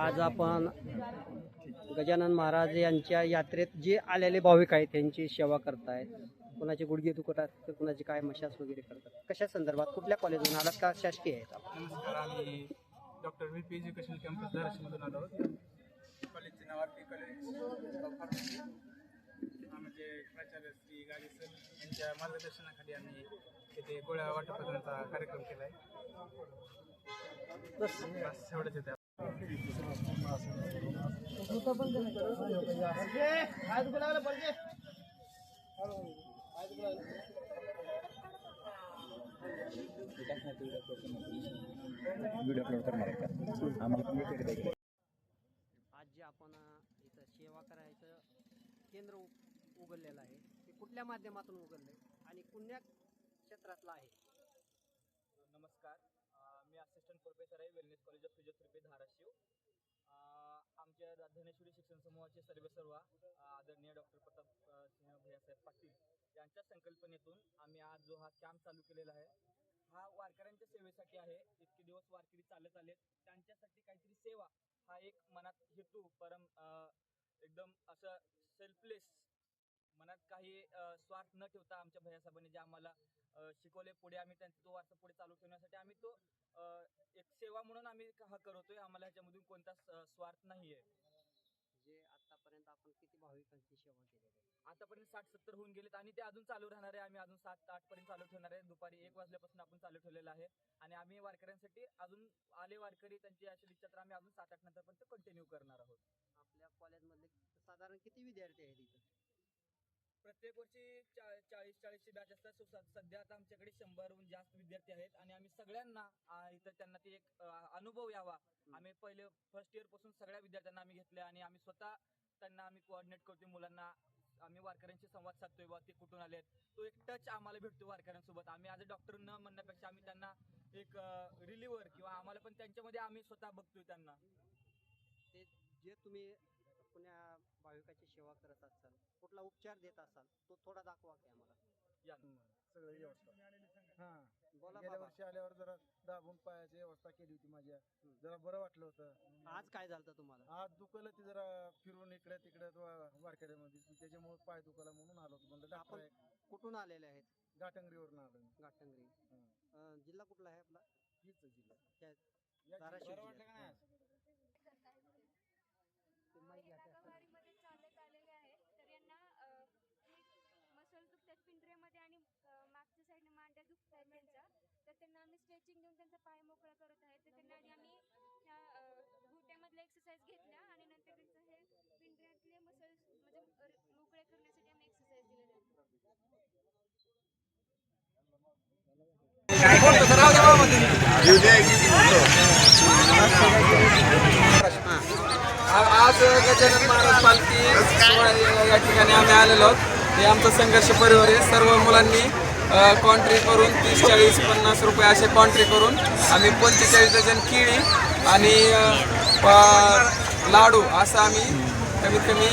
आज आपण गजानन महाराज यांच्या यात्रेत जे आलेले भाविक आहेत त्यांची सेवा करतायत. कुणाचे गुडघे दुखतात तर कुणाचे काय मशास वगैरे करतात. कशा संदर्भात कुठल्या कॉलेजमधून आलात का? शासकीय आहेत? नमस्कार आम्ही doctor V P education campus धाराशिवमधून आलो कॉलेजचे नाव आर पी कॉलेज आमचे प्राचार्य श्री गाडी सर यांच्या मार्गदर्शनाखाली आम्ही इथे गोळ्या वाटपाचा कार्यक्रम केला आहे बस बस एवढंच येते आज जे आपण इथं सेवा करायचं केंद्र उघडलेलं आहे ते कुठल्या माध्यमातून उघडलंय आणि कुण्या क्षेत्रातलं आहे? नमस्कार. असिस्टंट प्रोफेसर आहे wellness college of physiotherapy Dharashiv. आमच्या धनेश्वरी शिक्षण समूहाचे सर्व सर्व आदरणीय डॉक्टर प्रताप सिंह भैयासाहेब पाटील यांच्या संकल्पनेतून आम्ही आज जो हा कॅम्प चालू केलेला आहे हा वारकऱ्यांच्या सेवेसाठी आहे. इतके दिवस वारकरी चालत आले त्यांच्यासाठी काहीतरी सेवा हा एक मनात हेतू परम एकदम असं सेल्फलेस मनात काही स्वार्थ न ठेवता आमच्या भैयासाहेबांनी जे आम्हाला शिकवले पुढे आम्ही त्यांचा तो वारसा पुढे चालू ठेवण्यासाठी आम्ही तो सेवा म्हणून आम्ही हा करतोय. आम्हाला ह्याच्यामधून कोणताच अ, स्वार्थ नाहीये. जे आतापर्यंत आपण किती भाविकांची सेवा केलेली आहे. आतापर्यंत साठ सत्तर होऊन गेलेत आणि ते अजून चालू राहणार आहे. आम्ही अजून सात आठ पर्यंत चालू ठेवणार आहे. दुपारी एक वाजल्यापासून आपण चालू ठेवलेलं आहे. आणि आम्ही वारकऱ्यांसाठी अजून आले वारकरी त्यांची अशी इच्छा तर आम्ही अजून सात आठ नंतर पर्यंत कंटिन्यू करणार आहोत. आपल्या कॉलेजमधले साधारण किती विद्यार्थी आहेत इथं? प्रत्येक वर्षी चा- चाळीस चाळीसची बॅच असतात. सो स- सध्या आता आमच्याकडे शंभरहून जास्त विद्यार्थी आहेत आणि आम्ही सगळ्यांना आ, इथं त्यांना ते एक अ, अनुभव यावा. आम्ही पहिले फर्स्ट इयरपासून सगळ्या विद्यार्थ्यांना आम्ही घेतले आणि आम्ही स्वतः त्यांना आम्ही कोऑर्डिनेट करतोय मुलांना. आम्ही वारकऱ्यांशी संवाद साधतोय बा ते कुठून आलेत. तो एक टच आम्हाला भेटतो वारकऱ्यांसोबत. आम्ही आज डॉक्टर न म्हणण्यापेक्षा आम्ही त्यांना एक रिलिव्हर किंवा आम्हाला पण त्यांच्यामध्ये आम्ही स्वतः बघतोय त्यांना. ते जे तुम्ही कुण्या भाविकाची सेवा करत असाल कुठला उपचार देत असाल तो थोडा दाखवा की आम्हाला. या सगळं व्यवस्था हा. बोला गेल्या बाबा. वर्षी आल्यावर जरा दाबून पायाची व्यवस्था केली होती माझ्या. जरा बरं वाटलं होतं. आज काय झालं तुम्हाला? आज दुखलं ते जरा फिरून इकडे तिकडे वारकऱ्यामध्ये. त्याच्यामुळे पाय दुखला म्हणून आलो होतो. म्हणलं आपण डॉक्टर कुठून आलेले आहेत? गाठंगरीवरून आलो मी. हं. अं, जिल्हा कुठला आहे आपला? हीच जिल्हा. त्या- या धाराशिव जिल्ह्यात. जिल्ह्यात. मध्ये चालत आलेले आहेत तर यांना अ, हे मसल दुखतात पिंजऱ्यामध्ये आणि मागच्या साईडने मांड्या दुखत आहेत त्यांचा तर त्यांना आम्ही स्ट्रेचिंग देऊन त्यांचा पाय मोकळा करत आहे. तर त्यांना आधी आम्ही ह्या घोट्यामधल्या एक्सरसाइज घेतल्या आणि नंतर त्यांचं हे पिंजऱ्यातले मसल्स म्हणजे मोकळे करण्यासाठी आम्ही एक्सरसाइज दिले आहेत आज गजानन महाराज पालखी या ठिकाणी आम्ही आलेलो आहोत. हे आमचं संघर्ष परिवार आहे. सर्व मुलांनी कॉन्ट्री करून तीस चाळीस पन्नास रुपये असे कॉन्ट्री करून आम्ही पंचेचाळीस डझन केळी आणि लाडू असं आम्ही कमीत कमी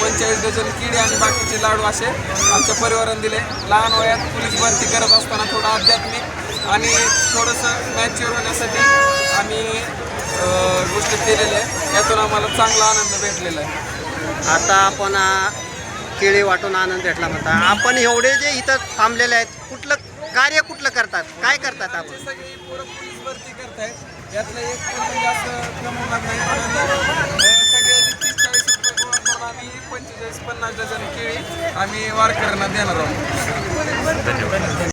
पंचेचाळीस डझन केळी आणि बाकीचे लाडू असे आमच्या परिवाराने दिले. लहान वयात पोलीस भरती करत असताना थोडं आध्यात्मिक आणि थोडंसं मॅच्युअर होण्यासाठी आम्ही गोष्टी केलेल्या आहे. यातून आम्हाला चांगला आनंद भेटलेला आहे. आता आपण केळी वाटून आनंद भेटला म्हणता. आपण एवढे जे इथं थांबलेले आहेत कुठलं कार्य कुठलं करतात? काय करतात आपण? ते सगळी पोरं पोलीस भरती करतायत. यातलं एक पण म्हणजे असं कमवणार नाही सगळ्यांनी तीस चाळीस रुपये गोळा करून आम्ही पंचेचाळीस पन्नास डझन केळी आम्ही वारकऱ्यांना देणार आहोत.